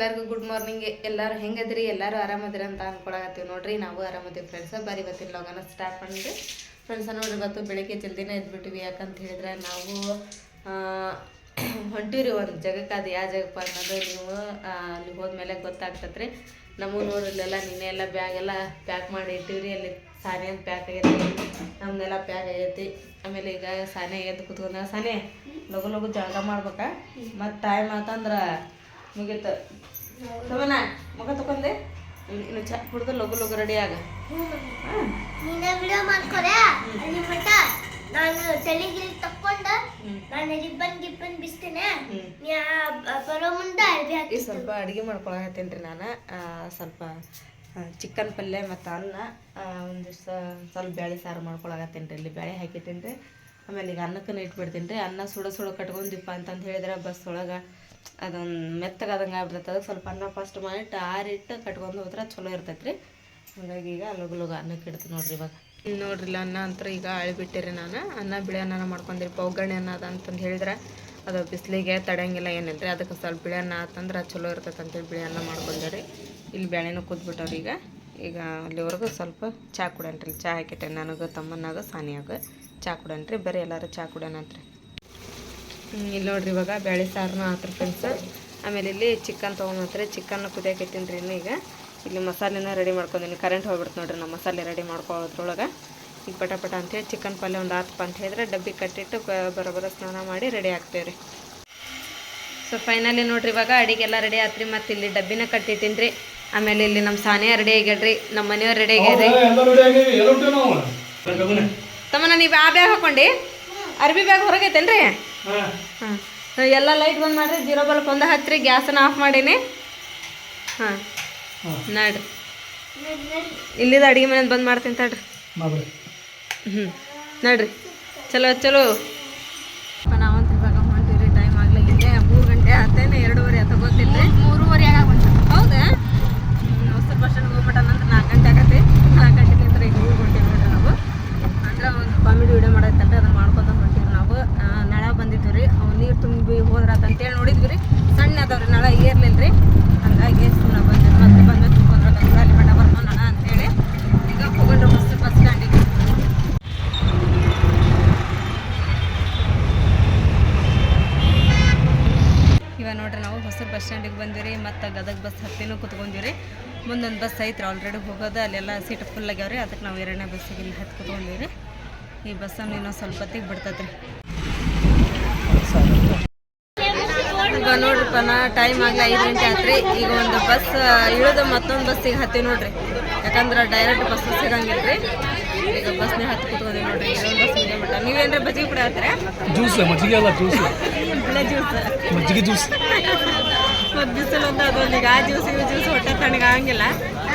ಎಲ್ಲರಿಗೂ good morning ಎಲ್ಲರೂ ಹೆಂಗದ್ರಿ? ಎಲ್ಲರೂ ಆರಾಮದಿರಿ ಅಂತ ಅನ್ಕೊಳಕತ್ತೀವಿ ನೋಡ್ರಿ. ನಾವು ಆರಾಮದೀವಿ ಫ್ರೆಂಡ್ಸ್ ಬರೀ ಇವತ್ತಿನ ಲಾಗನ ಸ್ಟಾರ್ಟ್ ಮಾಡಿದ್ರಿ ಫ್ರೆಂಡ್ಸ್ ನೋಡ್ರಿ, ಇವತ್ತು ಬೆಳಿಗ್ಗೆ ಜಲ್ದಿನೇ ಎದ್ಬಿಟ್ಟಿವಿ ಯಾಕಂತ ಹೇಳಿದ್ರೆ ನಾವು ಹೊಂಟಿವ್ರಿ ಒಂದು ಜಾಗಕ್ಕೆ ಅದು ಯಾವ ಜಾಗಪ್ಪ ಅನ್ನೋದು ನೀವು ಅಲ್ಲಿ ಹೋದ್ಮೇಲೆ ಗೊತ್ತಾಗ್ತತ್ರಿ. ನಮ್ಮ ನೋಡ್ರಿ ಇಲ್ಲೆಲ್ಲ ನಿನ್ನೆ ಎಲ್ಲ ಬ್ಯಾಗ್ ಎಲ್ಲ ಪ್ಯಾಕ್ ಮಾಡಿ ಇಟ್ಟಿವ್ರಿ. ಅಲ್ಲಿ ಸಾನೆ ಅಂತ ಪ್ಯಾಕ್ ಆಗೈತಿ. ನಮ್ದೆಲ್ಲ ಪ್ಯಾಕ್ ಆಗೈತಿ. ಆಮೇಲೆ ಈಗ ಸಾನೆ ಎದ್ದು ಕುತ್ಕೊಂಡ ಸಾನೆ ಲಗು ಲಗು ಜಾಗ ಮಾಡ್ಬೇಕಾ? ಮತ್ತು ಟೈಮ್ ಮಾತಂದ್ರೆ ಮುಗೀತು. ಸವನ ಮುಖ ತಕೊಂಡೆ. ಇನ್ನು ಚಾ ಕುಡ್ದು ಲಗು ಲಗು ರೆಡಿ ಆಗ. ನೀನೇ ವಿಡಿಯೋ ಮಾಡ್ಕೊರೆ? ಅಲ್ಲಿ ಮಟ್ಟ ನಾನು ತಲೆಗಿರಿ ತಕ್ಕೊಂಡು ನಾನು ರಿಬ್ಬನ್ ಗಿಬ್ಬನ್ ಬಿಸ್ತೇನೆ. ಬರೋ ಮುಂದೆ ಅರ್ಬಿ ಹಾಕಿ ಸ್ವಲ್ಪ ಅಡುಗೆ ಮಾಡ್ಕೊಳಕತ್ತೀನಿ ರೀ ನಾನು. ಸ್ವಲ್ಪ ಚಿಕನ್ ಪಲ್ಯ ಮತ್ತು ಅನ್ನ ಒಂದು ಒಂದಿಷ್ಟು ಸ್ವಲ್ಪ ಬೇಳೆ ಸಾರು ಮಾಡ್ಕೊಳಕತ್ತೀನಿ ರೀ ಇಲ್ಲಿ ಬೇಳೆ ಹಾಕಿತ್ತೀನಿ ರೀ ಆಮೇಲೆ ಈಗ ಅನ್ನಕ್ಕೂ ಇಟ್ಬಿಡ್ತೀನಿ ರೀ. ಅನ್ನ ಸುಡ ಸುಡ ಕಟ್ಕೊಂಡಿಪ್ಪ ಅಂತಂದು ಹೇಳಿದ್ರೆ ಬಸ್ ಒಳಗೆ ಅದೊಂದು ಮೆತ್ತಗಾದಂಗೆ ಆಗ್ಬಿಡ್ತದೆ ಸ್ವಲ್ಪ ಅನ್ನ ಫಸ್ಟ್ ಮಾಡಿಟ್ಟು ಆರಿಟ್ಟು ಕಟ್ಕೊಂಡು ಹೋದ್ರೆ ಚಲೋ ಇರ್ತೈತೆ ರೀ. ಹಾಗಾಗಿ ಈಗ ಲಗು ಅನ್ನಕ್ಕೆ ಇಡ್ತೀನಿ ನೋಡ್ರಿ ಇವಾಗ. ನೋಡ್ರಿ ಇಲ್ಲ ಅನ್ನ ಅಂತ ಈಗ ಅಳಿಬಿಟ್ಟಿರಿ ನಾನು. ಅನ್ನ ಬಿಳಿ ಅನ್ನ ಮಾಡ್ಕೊಂಡಿರಿ. ಒಗ್ಗರಣೆ ಅನ್ನ ಅದ ಅಂತಂದು ಹೇಳಿದ್ರೆ ಅದು ಬಿಸಿಲಿಗೆ ತಡೆಯಂಗಿಲ್ಲ ಏನಿಲ್ಲ ರೀ ಅದಕ್ಕೆ ಸ್ವಲ್ಪ ಬಿಳಿ ಅನ್ನ ಆತಂದ್ರೆ ಚಲೋ ಇರ್ತೈತೆ ಅಂತೇಳಿ ಬಿಳಿ ಅನ್ನ ಮಾಡ್ಕೊಂಡೆ ಇಲ್ಲಿ ಬೇಳೆನೂ ಕೂತ್ಬಿಟ್ಟವ್ರಿ ಈಗ. ಈಗ ಅಲ್ಲಿವರೆಗೂ ಸ್ವಲ್ಪ ಚಾ ಕುಡನ್ರಿ ಚಾ ಹಾಕಿಟ್ಟೆ ನನಗೆ ತಮ್ಮನಾಗ ಸಾನಿಯಾಗ. ಚಾ ಕುಡನ್ರಿ ಬರೀ ಎಲ್ಲರೂ ಚಾ ಕುಡೋಣಂತ್ರಿ ಇಲ್ಲಿ ನೋಡ್ರಿ ಇವಾಗ ಬೇಳೆ ಸಾರನ್ನ ಆತ್ರ ಫ್ರೆಂಡ್ಸ್ ಆಮೇಲೆ ಇಲ್ಲಿ ಚಿಕನ್ ತೊಗೊಂಡ್ರಿ ಚಿಕನ್ ಕುದಿಯಕ್ಕೆ ಇಟ್ಟಿನಿ ಇನ್ನು ಈಗ. ಇಲ್ಲಿ ಮಸಾಲೆನ ರೆಡಿ ಮಾಡ್ಕೊಂಡಿನಿ. ಕರೆಂಟ್ ಹೋಗ್ಬಿಡ್ತು ನೋಡ್ರಿ ನಮ್ಮ ಮಸಾಲೆ ರೆಡಿ ಮಾಡ್ಕೊಳ್ಳೋದ್ರೊಳಗೆ ಈಗ ಪಟ ಪಟ ಅಂತೇಳಿ ಚಿಕನ್ ಪಲ್ಯ ಒಂದು ಆತಪ್ಪ ಅಂತ ಹೇಳಿದ್ರೆ ಡಬ್ಬಿ ಕಟ್ಟಿಟ್ಟು ಬರೋಬರ ಸ್ನಾನ ಮಾಡಿ ರೆಡಿ ಆಗ್ತೇವೆ ರೀ. ಸೊ ಫೈನಲಿ ನೋಡ್ರಿ ಇವಾಗ ಅಡಿಗೆಲ್ಲ ರೆಡಿ ಆತ್ರಿ ಮತ್ತು ಇಲ್ಲಿ ಡಬ್ಬಿನ ಕಟ್ಟಿಟ್ಟಿನಿ ರೀ. ಆಮೇಲೆ ಇಲ್ಲಿ ನಮ್ಮ ಸಾನಿಯ ರೆಡಿ ಆಗ್ಯಾಡ್ರಿ ನಮ್ಮ ಮನೆಯವ್ರು ರೆಡಿ ಆಗ್ಯಾರ್ರಿ ತಮ್ಮನ ನೀವು ಆ ಬ್ಯಾಗ್ ಹಾಕೊಂಡಿ. ಅರ್ಬಿ ಬ್ಯಾಗ್ ಹೊರಗೈತೇನ್ರಿ? ಹಾಂ. ಎಲ್ಲ ಲೈಟ್ ಬಂದ್ ಮಾಡಿರಿ ಜೀರೋ ಬಲ್ಪ್ ಒಂದು ಹತ್ತಿರಿ ಗ್ಯಾಸನ್ನು ಆಫ್ ಮಾಡೀನಿ. ಹಾಂ. ನಡ್ರಿ. ಇಲ್ಲಿದ ಅಡುಗೆ ಮನೆ ಬಂದ್ ಮಾಡ್ತೀನಿ ತಡ್ರಿ. ಹ್ಞೂ ನಡ್ರಿ. ಚಲೋ ಚಲೋ ನಾವಂತ ಇವಾಗ ಹೊಂಟಿವ್ರಿ ಟೈಮ್ ಆಗ್ಲಿಕ್ಕೆ ಮೂರು ಗಂಟೆ ಹತ್ತೇನೆ ಎರಡೂವರೆ ಆತ ಗೊತ್ತಿಲ್ಲ ಮೂರುವರೆ ಆಗೋಣ ಹೌದಾ ಹೊಸ ಬಸ್ ಸ್ಟ್ಯಾಂಡ್ ಹೋಗ್ಬಿಟ್ಟ ನಂತರ ನಾಲ್ಕು ಗಂಟೆ ಆಗತ್ತೆ ನಾಲ್ಕು ಗಂಟೆಗೆ ನಂತರ ಈಗ ಊರಿಗೆ ಹೊಂಟೀವಿ ನೋಡ್ರಿ ನಾವು ಅಂದ್ರೆ ಒಂದು ಕಾಮಿಡಿ ವಿಡಿಯೋ ಮಾಡೈತಲ್ರಿ ಅದನ್ನ ಮಾಡ್ಕೊತ ಹೊಂಟೀವಿ ನಾವು ಆ, ನಳ ಬಂದಿದ್ವಿ ರೀ ಅವು ನೀರು ತುಂಬಿ ಹೋದ್ರಾತ ಅಂತೇಳಿ ನೋಡಿದ್ವಿ ರೀ ಸಣ್ಣ ಅದಾವ್ರಿ ನಳ ಏರ್ಲಿಲ್ಲ ರೀ ಹಂಗಾಗಿ ಸುಮ್ಮನೆ ಬಂದ್ವಿ ಮತ್ತೆ ಬಂದ್ವಿ ತುಂಬ್ಕೊಂಡ್ರೆ ಅಲ್ಲಿ ಮಠ ಬರ್ಕೊಂಡು ನಳ ಅಂತೇಳಿ ಈಗ ಹೋಗೊಂಡ್ರೆ ಹೊಸ ಬಸ್ ಸ್ಟ್ಯಾಂಡಿಗೆ ಇವಾಗ ನೋಡ್ರಿ ನಾವು ಹೊಸ ಬಂದಿರಿ ಮತ್ತು ಗದಗ ಬಸ್ ಹತ್ತಿನೂ ಕುತ್ಕೊಂಡಿವ್ರಿ ಮುಂದೊಂದು ಬಸ್ ಐತ್ರಿ ಆಲ್ರೆಡಿ ಹೋಗೋದು ಅಲ್ಲೆಲ್ಲ ಸೀಟ್ ಫುಲ್ ಆಗ್ಯಾವ್ರಿ ಅದಕ್ಕೆ ನಾವು ಎರಡನೇ ಬಸ್ಸಿಗೆ ಇಲ್ಲಿ ಹತ್ತು ಕುತ್ಕೊಂಡಿವ್ರಿ. ಈ ಬಸ್ಸನ್ನು ಇನ್ನೊಂದು ಸ್ವಲ್ಪ ಹೊತ್ತಿಗೆ ಬಿಡ್ತೈತ್ರಿ. ನೋಡ್ರಿಪ್ಪ ನಾ ಟೈಮ್ ಆಗಲಿ ಐದು ಗಂಟೆ ಆತ್ರಿ. ಈಗ ಒಂದು ಬಸ್ ಇಳಿದು ಮತ್ತೊಂದು ಬಸ್ಸಿಗೆ ಹತ್ತಿ ನೋಡ್ರಿ. ಯಾಕಂದ್ರೆ ಡೈರೆಕ್ಟ್ ಬಸ್ ಸಿಗಂಗಿಲ್ಲ ರೀ ಈಗ ಬಸ್ನೇ ಹತ್ತು ಕುತ್ಕೊಂಡಿ ನೋಡ್ರಿ. ಇನ್ನೊಂದು ಬಸ್ ಇದೆ ಮಟ್ಟ ನೀವೇನ್ರಿ ಬಜ್ಜಿಗೆ ಕೂಡ ಜ್ಯೂಸ್ ಮಜ್ಜಿಗೆ ಅಲ್ಲ ಜ್ಯೂಸ್ ಜ್ಯೂಸ್ ಮಜ್ಜಿಗೆ ಜ್ಯೂಸ್ ಮತ್ತು ಬಿಸಿಲು ಅಂತ ಅದೊಂದು ಈಗ ಆ ಜ್ಯೂಸ್ ಇವು ಜ್ಯೂಸ್ ಹೊಟ್ಟೆ ತಣ್ಣಗಾಗಂಗಿಲ್ಲ.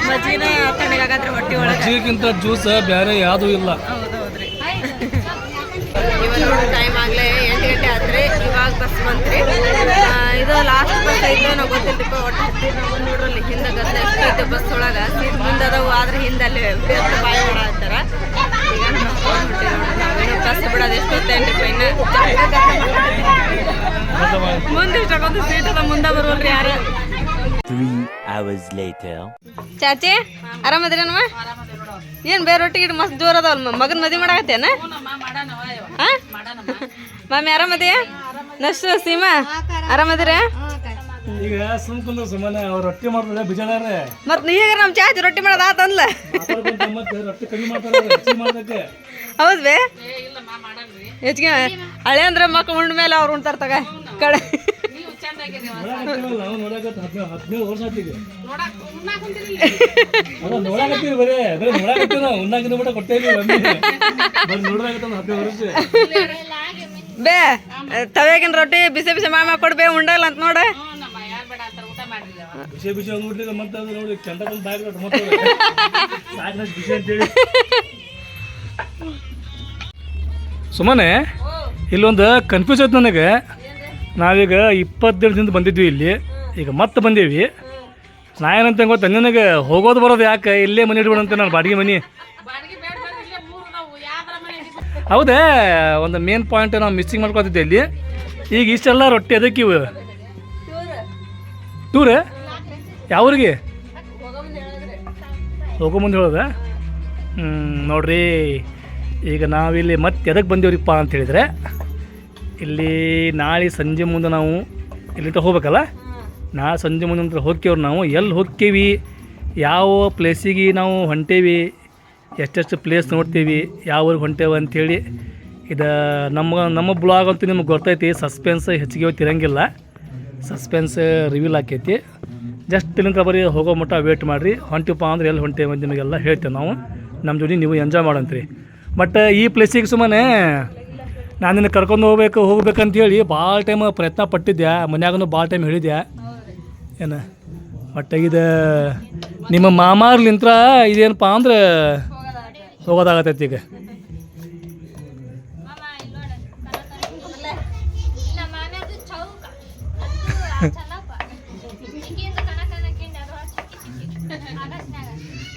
ಮಜ್ಜಿನ ತಣ್ಣಗಾಗತ್ರಿ ಹೊಟ್ಟೆ ಒಳಗೆ. ಮಜ್ಜಿಗಿಂತ ಜ್ಯೂಸ್ ಬೇರೆ ಯಾವುದೂ ಇಲ್ಲ. ಹೌದು ಹೌದ್ರಿ ಇವಾಗ ನೋಡಿ ಟೈಮ್ ಆಗಲೇ ಎಂಟು ಗಂಟೆ ಆದ್ರಿ ಇವಾಗ ಬಸ್ ಬಂತ್ರಿ. ಇದು ಲಾಸ್ಟ್ ಬಸ್ ಐತೆ ನಾವು ಗೊತ್ತಿಲ್ಲಪ್ಪ ಒಟ್ಟು ಹತ್ತಿ ನಾವು ನೋಡ್ರಲ್ಲಿ ಹಿಂದೆ ಗದ್ದೆ ಎಷ್ಟು ಐತೆ ಬಸ್ ಒಳಗೆ. ಸೀಟ್ ಮುಂದೆ ಅದಾವು ಆದ್ರೆ ಹಿಂದೆ ಅಲ್ಲಿ ಬಾಯಿ ಮಾಡತ್ತಾರ ಈಗ ನಾವು ಹೊರ್ಟ್ವಿ ಬಸ್ ಬಿಡೋದು ಎಷ್ಟು ಹೊತ್ತೇನ್ರಿ ಪೈನ ಮುಂದೆ ಇಷ್ಟಕ್ಕೊಂದು ಸೀಟ್ ಅದ ಮುಂದೆ ಬರೋಲ್ರಿ ಯಾರು. ಚಾಚಿ ಆರಾಮದಿರೇನಮ್ಮ? ಏನ್ ಬೇರೆ ಒಟ್ಟಿಗೆ ಮಸ್ತ್ ಜೋರ್ ಅದಾವಲ್ ಮಗನ್ ಮದಿ ಮಾಡಾಕತ್ತೇನ? ಮಮ್ಮಿ ಮಾಮಿ ಆರಾಮದಿಯ? ನಷ್ಟು ಸೀಮಾ ಆರಾಮದಿರ? ಈಗ ಸುಮ್ ಕುಂದ್ರ ಸುಮ್ಮನೆ ಅವ್ರು ರೊಟ್ಟಿ ಮಾಡ್ತಾರೆ ಮತ್ ನೀ ಈಗ ನಮ್ ಚಾಚಿ ರೊಟ್ಟಿ ಮಾಡೋದು ಆತಂದ್ಲ ಮತ್ತೆ ರೊಟ್ಟಿ ಕಮ್ಮಿ ಮಾಡ್ತಾರೆ ಹೆಚ್ಚಿಗೆ ಮಾಡೋದಕ್ಕೆ ಹೌದ್ ಬೇ. ಹೆಚ್ಚಿಗೆ ಹಳೆ ಅಂದ್ರೆ ಮಕ್ಳು ಉಂಡ ಮೇಲೆ ಅವ್ರು ಉಣ್ತಾರ ತಗ. ಕಡೆ. ನೋಡಾಕತ್ತೀವಲ್ಲ, ನಾವು ನೋಡಾಕತ್ತ ಹದಿನೇಳು ಹದಿನೇಳು ವರ್ಷ ಆಯ್ತು ಈಗ ಅಲ್ಲ ನೋಡಾಕತ್ತೀವಿ ಬರೇ. ಬರೀ ನೋಡಾಕತ್ತೀವಿ ನಾವು ಉಣ್ಣಾಕಿನ ಬಿಟ್ಟ ಕೊಟ್ಟೇ ಇಲ್ಲ ಒಮ್ಮೆ. ಬರೀ ನೋಡಾಕತ್ತ ಹದಿನೇಳು ವರ್ಷ. ಬೇ ತವೇಗಿನ ರೊಟ್ಟಿ ಬಿಸಿ ಬಿಸಿ ಮಾಮ ಕೊಡ್ಬೇ ಉಂಡಲ್ಲ ಅಂತ ನೋಡ. ಬಿಸಿ ಬಿಸಿ ಅಂದ್ಬಿಟ್ಲಿಲ್ಲ ಮತ್ತೆ ಅದು ನೋಡಿ ಕೆಂಡಕೊಂದು ಬ್ಯಾಗ್ ಮತ್ತೆ ಸಾಕು ಬಿಸಿ ಅಂತೇಳಿ. ಸುಮ್ಮನೆ ಇಲ್ಲೊಂದು ಕನ್ಫ್ಯೂಸ್ ಆಯ್ತು ನನಗೆ. ನಾವೀಗ ಇಪ್ಪತ್ತೇಳು ದಿನದಿಂದ ಬಂದಿದ್ವಿ ಇಲ್ಲಿ. ಈಗ ಮತ್ತೆ ಬಂದೀವಿ. ನಾ ಏನಂತ ಗೊತ್ತ ನನಗೆ ಹೋಗೋದು ಬರೋದು ಯಾಕೆ? ಇಲ್ಲೇ ಮನೆ ಇಡ್ಬೇಡಂತ ನಾನು ಬಾಡಿಗೆ ಮನೆ. ಹೌದೇ ಒಂದು ಮೇನ್ ಪಾಯಿಂಟ್ ನಾವು ಮಿಸ್ಸಿಂಗ್ ಮಾಡ್ಕೊತಿದ್ದೆ ಇಲ್ಲಿ. ಈಗ ಇಷ್ಟೆಲ್ಲ ರೊಟ್ಟಿ ಅದಕ್ಕೆ ಇವು? ಟೂರ್? ಯಾವ್ರಿಗೆ? ಹೋಗೋ ಮುಂದೆ ಹೇಳೋದ? ಹ್ಞೂ ನೋಡ್ರಿ, ಈಗ ನಾವಿಲ್ಲಿ ಮತ್ತೆ ಎದಕ್ಕೆ ಬಂದೇವ್ರಿಪ್ಪ ಅಂತ ಹೇಳಿದರೆ, ಇಲ್ಲಿ ನಾಳೆ ಸಂಜೆ ಮುಂದೆ ನಾವು ಇಲ್ಲಿಂದ ಹೋಗ್ಬೇಕಲ್ಲ? ನಾಳೆ ಸಂಜೆ ಮುಂದೆ ಅಂತ ಹೋಗ್ತೇವ್ರಿ ನಾವು. ಎಲ್ಲಿ ಹೋಗ್ತೀವಿ? ಯಾವ ಪ್ಲೇಸಿಗೆ ನಾವು ಹೊಂಟೇವಿ? ಎಷ್ಟೆಷ್ಟು ಪ್ಲೇಸ್ ನೋಡ್ತೀವಿ? ಯಾವ ಊರಿಗೆ ಹೊಂಟೇವೆ ಅಂಥೇಳಿ ಇದು ನಮ್ಮ ನಮ್ಮ ಬ್ಲಾಗ್ ಅಂತೂ ನಿಮ್ಗೆ ಗೊತ್ತೈತಿ. ಸಸ್ಪೆನ್ಸ್ ಹೆಚ್ಚಿಗೆ ಇರಂಗಿಲ್ಲ ಸಸ್ಪೆನ್ಸ್ ರಿವೀಲ್ ಆಕೈತಿ. ಜಸ್ಟ್ ಇಲ್ಲಿಂದ ಬರೀ ಹೋಗೋ ಮಟ್ಟ ವೇಟ್ ಮಾಡಿರಿ. ಹೊಂಟಿಪ್ಪ ಅಂದ್ರೆ ಎಲ್ಲಿ ಹೊಂಟೇವೆ ಅಂತ ನಿಮಗೆಲ್ಲ ಹೇಳ್ತೇವೆ ನಾವು. ನಮ್ಮ ಜೊತೆ ನೀವು ಎಂಜಾಯ್ ಮಾಡಂತ್ರಿ. ಬಟ್ ಈ ಪ್ಲೇಸಿಗೆ ಸುಮ್ಮನೆ ನಾನು ನಿನ್ನ ಕರ್ಕೊಂಡು ಹೋಗ್ಬೇಕು, ಹೋಗ್ಬೇಕಂತೇಳಿ ಭಾಳ ಟೈಮ್ ಪ್ರಯತ್ನ ಪಟ್ಟಿದ್ದೆ ಮನ್ಯಾಗೂ ಭಾಳ ಟೈಮ್ ಹೇಳಿದ್ದೆ ಏನು? ಬಟ್ ಇದು ನಿಮ್ಮ ಮಾಮಾರ್ಲಿಂತ್ರ ಇದೇನಪ್ಪ ಅಂದ್ರೆ ಹೋಗೋದಾಗತ್ತೈತಿ ಈಗ.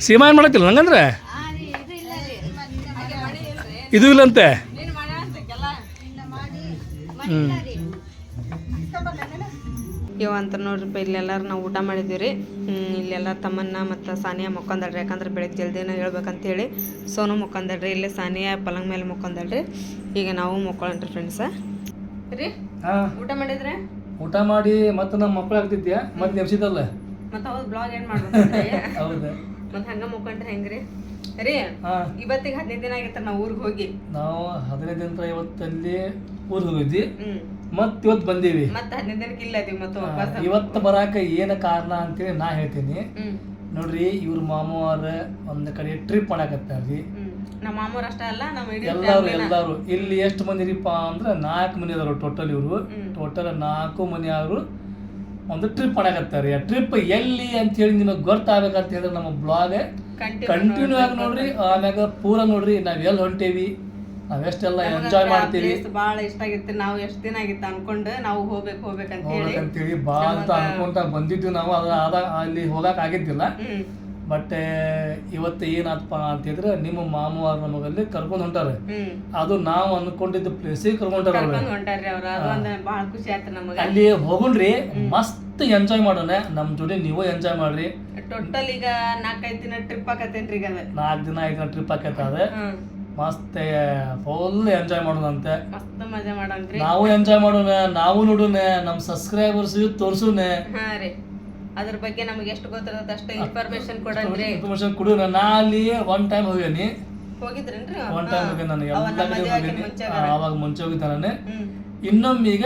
ಸೀಮಾ ಏನು ಮಾಡತ್ತಿಲ್ಲ ನಂಗಂದ್ರೆ ಇದು ಇಲ್ಲ ರೀ ಇದು ಇಲ್ಲಂತೆ? ಹ್ಞೂ ಇವ ಅಂತ ನೋಡ್ರಿಪ್ಪ ಇಲ್ಲೆಲ್ಲರೂ ನಾವು ಊಟ ಮಾಡಿದ್ವಿ ರೀ ಇಲ್ಲೆಲ್ಲ ತಮ್ಮನ್ನ ಮತ್ತು ಸಾನಿಯಾ ಮುಕ್ಕೊಂದಳ್ರಿ. ಯಾಕಂದ್ರೆ ಬೆಳಗ್ಗೆ ಜಲ್ದಿನ ಹೇಳ್ಬೇಕಂತೇಳಿ ಸೋನು ಮುಕ್ಕೊಂದಳ್ರಿ ಇಲ್ಲೇ ಸಾನಿಯಾ ಪಲಂಗ್ ಮೇಲೆ ಮುಕ್ಕೊಂದಾಳ್ರಿ. ಈಗ ನಾವು ಮುಕ್ಕೊಳ್ಳೋಣ್ರಿ ಫ್ರೆಂಡ್ಸ ರೀ ಹಾಂ. ಊಟ ಮಾಡಿದ್ರೆ? ಊಟ ಮಾಡಿ ಮತ್ತೆ ನಮ್ಮ ಮಕ್ಕಳು ಆಗ್ತಿದ್ಯಾ? ಮತ್ತೆ ನೆಪ್ಸಿದಲ್ಲ ಮತ್ತು ಹೌದು ಬ್ಲಾಗ್ ಏನ್ ಮಾಡ್ಬೇಕ್ರಿ ಹೌದು. ಮತ್ತೆ ಹಂಗೆ ಮುಕ್ಕೊಂಡ್ರೆ ಹೆಂಗ್ರಿ? ರೀ ಇವತ್ತಿಗೆ ಹದಿನೈದು ದಿನ ಆಗಿತ್ತ ನಾವು ಊರಿಗೆ ಹೋಗಿ. ನಾವು ಹದಿನೈದು ದಿನ ಇವತ್ತಲ್ಲಿ ಊರಿಗೆ ಹೋಗಿದ್ವಿ. ಮತ್ತೆ ಇವತ್ತು ಬಂದೀವಿ. ಮತ್ತೆ ಹದಿನೈದು ದಿನಕ್ಕೆ ಇಲ್ಲ ಇದೀವಿ ಮತ್ತೆ ವಾಪಸ್ ಇವತ್ತು ಬರಾಕ ಏನು ಕಾರಣ ಅಂತೇಳಿ ನಾ ಹೇಳ್ತೀನಿ. ನೋಡ್ರಿ ಇವ್ರ ಮಾಮವಾರ ಒಂದ್ ಕಡೆ ಟ್ರಿಪ್ ಮಾಡಾಕತ್ತಾರ್ರಿ ನಮ್ಮ ಮಾಮೂರ್ ಅಷ್ಟೇ ಅಲ್ಲ ನಮ್ಮ ಇಡೀ ಎಲ್ಲಾರು ಎಲ್ಲಾರು. ಇಲ್ಲಿ ಎಷ್ಟು ಮಂದಿ ಅಂದ್ರೆ ನಾಲ್ಕು ಮನೆ ಅದಾರು ಟೋಟಲ್ ಇವರು. ಟೋಟಲ್ ನಾಲ್ಕು ಮನೆ ಅವರು ಒಂದು ಟ್ರಿಪ್ ಮಾಡಾಕತ್ತಾರೆ. ಆ ಟ್ರಿಪ್ ಎಲ್ಲಿ ಅಂತ ಹೇಳಿ ನಿಮಗೆ ಗೊತ್ತಾಗಬೇಕಂತ ಹೇಳಿದ್ರೆ ನಮ್ಮ ಬ್ಲಾಗ್ ಕಂಟಿನ್ಯೂ ಆಗಿ ನೋಡ್ರಿ ಆಮ್ಯಾಗ ಪೂರ ನೋಡ್ರಿ ನಾವ್ ಎಲ್ಲಿ ಹೊಂಟೇವಿ ನಾವೆಷ್ಟೆಲ್ಲ ಎಂಜಾಯ್ ಮಾಡ್ತೀವಿ. ಭಾಳ ಇಷ್ಟ ಆಗಿತ್ತು. ನಾವು ಎಷ್ಟು ದಿನ ಆಗಿತ್ತು ಅನ್ಕೊಂಡು ನಾವು ಹೋಗ್ಬೇಕು ಹೋಗ್ಬೇಕಂತ ಹೇಳಿ. ಬಾ ಅಂತ ಅನ್ಕೊಂತ ಬಂದಿದ್ವಿ ನಾವು ಅದ ಅಲ್ಲಿ ಹೋಗಕ್ ಆಗಿದ್ದಿಲ್ಲ. ಬಟ್ ಇವತ್ತು ಏನಾತಪ್ಪ ಅಂತಿದ್ರೆ ನಿಮ್ಮ ಮಾಮವಾರ ನಮಗಲ್ಲಿ ಕರ್ಕೊಂಡು ಹೊಂಟಾರೆ. ಅದು ನಾವು ಅನ್ಕೊಂಡಿದ್ದ ಪ್ಲೇಸಿಗೆ ಕರ್ಕೊಂಡಾರ ಅಲ್ಲಿ ಹೋಗುಣ್ರಿ ಮಸ್ತ್ ಎಂಜಾಯ್ ಮಾಡೋಣ. ನಮ್ಮ ಜೋಡಿ ನೀವು ಎಂಜಾಯ್ ಮಾಡ್ರಿ. ಟೋಟಲ್ ಈಗ ನಾಲ್ಕೈದು ದಿನ ಟ್ರಿಪ್ ಆಕತ್ತೇನ್ರಿ ನಾಲ್ಕು ದಿನ ಐದು ದಿನ ಟ್ರಿಪ್ ಆಕೈತೆ ಅದ ಮಸ್ತ್ ಫುಲ್ ಎಂಜಾಯ್ ಮಾಡೋಣಂತೆ. ನಾವು ಎಂಜಾಯ್ ಮಾಡೋಣ ನಾವು ನೋಡೋಣ ನಮ್ಮ ಸಬ್ಸ್ಕ್ರೈಬರ್ಸ್ ತೋರ್ಸೋಣ. ಅದ್ರ ಬಗ್ಗೆ ನಮಗೆ ಎಷ್ಟು ಗೊತ್ತಿರುತ್ತೆ ಅಷ್ಟು ಇನ್ಫಾರ್ಮೇಶನ್ ಕೊಡಂದ್ರೆ ಇನ್ಫಾರ್ಮೇಶನ್ ಕೊಡು. ನಾ ಅಲ್ಲಿ ಒನ್ ಟೈಮ್ ಹೋಗೇನಿ ಹೋಗಿದ್ರೇನ್ರಿ? ಒನ್ ಟೈಮ್ ಹೋಗೇನಿ ನಾನು. ಎಲ್ಲ ಕಡೆ ಅವಾಗ ಮುಂಚೆ ಹೋಗಿದ್ದೆ ನಾನು. ಹ್ಮ್ ಇನ್ನೊಮ್ಮೆ ಈಗ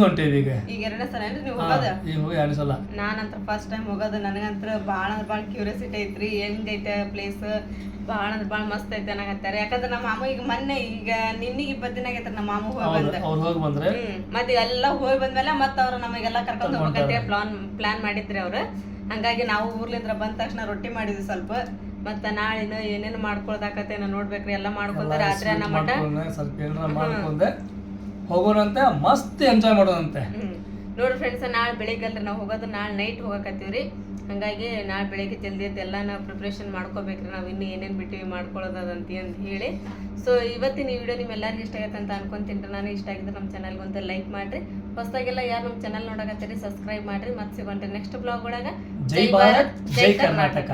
ಹೊಂಟೇವಿ ಈಗ. ಎರಡನೇ ಸಲ ಏನ್ರಿ ನೀವು ಹೋಗೋದು? ಈಗ ಹೋಗಿ ಎರಡು ಸಲ. ನಾನಂತ್ರ ಫಸ್ಟ್ ಟೈಮ್ ಹೋಗೋದು. ನನಗಂತ್ರ ಭಾಳ ಅಂದ್ರೆ ಭಾಳ ಕ್ಯೂರಿಯಾಸಿಟಿ ಐತ್ರಿ. ಹೆಂಗೈತೆ ಪ್ಲೇಸ್ ಭಾಳ ಅಂದ್ರೆ ಭಾಳ ಮಸ್ತ್ ಐತೆ ಅನ್ನಕತ್ತಾರೆ. ಯಾಕಂದ್ರೆ ನಮ್ಮ ಮಾಮ ಈಗ ಮೊನ್ನೆ ಈಗ ನಿನ್ನಿಗೆ ಇಪ್ಪತ್ತು ದಿನ ಆಗೈತೆ ನಮ್ಮ ಮಾಮ ಹೋಗಿ ಬಂದ. ಅವ್ರು ಹೋಗಿ ಬಂದ್ರೆ? ಮತ್ತೆ ಎಲ್ಲ ಹೋಗಿ ಬಂದ್ಮೇಲೆ ಮತ್ತೆ ಅವ್ರು ನಮಗೆಲ್ಲ ಕರ್ಕೊಂಡು ಹೋಗ್ಬೇಕಂತ ಪ್ಲಾನ್ ಪ್ಲಾನ್ ಮಾಡಿದ್ರಿ ಅವರು. ಹಂಗಾಗಿ ನಾವು ಊರ್ಲಿಂದ ಬಂದ ತಕ್ಷಣ ರೊಟ್ಟಿ ಮಾಡಿದ್ವಿ ಸ್ವಲ್ಪ. ಮತ್ತೆ ನಾಳಿನ ಏನೇನು ಮಾಡ್ಕೊಳ್ದಾಕತ್ತೇನ ನೋಡ್ಬೇಕ್ರಿ. ಎಲ್ಲ ಮಾಡ್ಕೊಂಡ್ರೆ ರಾತ್ರಿ ನಮ್ಮ ಮಟ್ಟ ಸ್ವಲ್ಪ ಏನಾರ ಮಾಡ್ಕೊಂಡೆ. ಹೋಗೋಣಂತೆ ಮಸ್ತ್ ಎಂಜಾಯ್ ಮಾಡೋದಂತೆ ನೋಡ್ರಿ ಫ್ರೆಂಡ್ಸ್ ನಾಳೆ ಬೆಳಿಗ್ಗೆ ಅಲ್ರಿ ನಾವು ಹೋಗೋದು ನಾಳೆ ನೈಟ್ ಹೋಗಕತ್ತೀವ್ರಿ. ಹಂಗಾಗಿ ನಾಳೆ ಬೆಳಿಗ್ಗೆ ಜಲ್ದಿ ಎದ್ದು ಎಲ್ಲ ನಾವು ಪ್ರಿಪ್ರೇಷನ್ ಮಾಡ್ಕೋಬೇಕ್ರಿ. ನಾವು ಇನ್ನು ಏನೇನು ಬಿಟ್ಟಿವಿ ಮಾಡ್ಕೊಳ್ಳೋದಂತ ಅಂತ ಹೇಳಿ. ಸೊ ಇವತ್ತಿನ ಈ ವಿಡಿಯೋ ನಿಮ್ಮೆಲ್ಲರಿಗೂ ಇಷ್ಟ ಆಗುತ್ತೆ ಅಂತ ಅನ್ಕೊಂತೀನಿ ನಾನು ಇಷ್ಟ ಆಗಿದ್ರೆ ನಮ್ಮ ಚಾನಲ್ಗೆ ಒಂದು ಲೈಕ್ ಮಾಡಿರಿ. ಹೊಸದಾಗೆಲ್ಲ ಯಾರು ನಮ್ಮ ಚಾನಲ್ ನೋಡಕತ್ತೀರಿ ಸಬ್ಸ್ಕ್ರೈಬ್ ಮಾಡಿರಿ. ಮತ್ತೆ ಸಿಗೋಣ್ರಿ ನೆಕ್ಸ್ಟ್ ಬ್ಲಾಗ್ ಒಳಗೆ. ಜೈ ಭಾರತ್ ಜೈ ಕರ್ನಾಟಕ.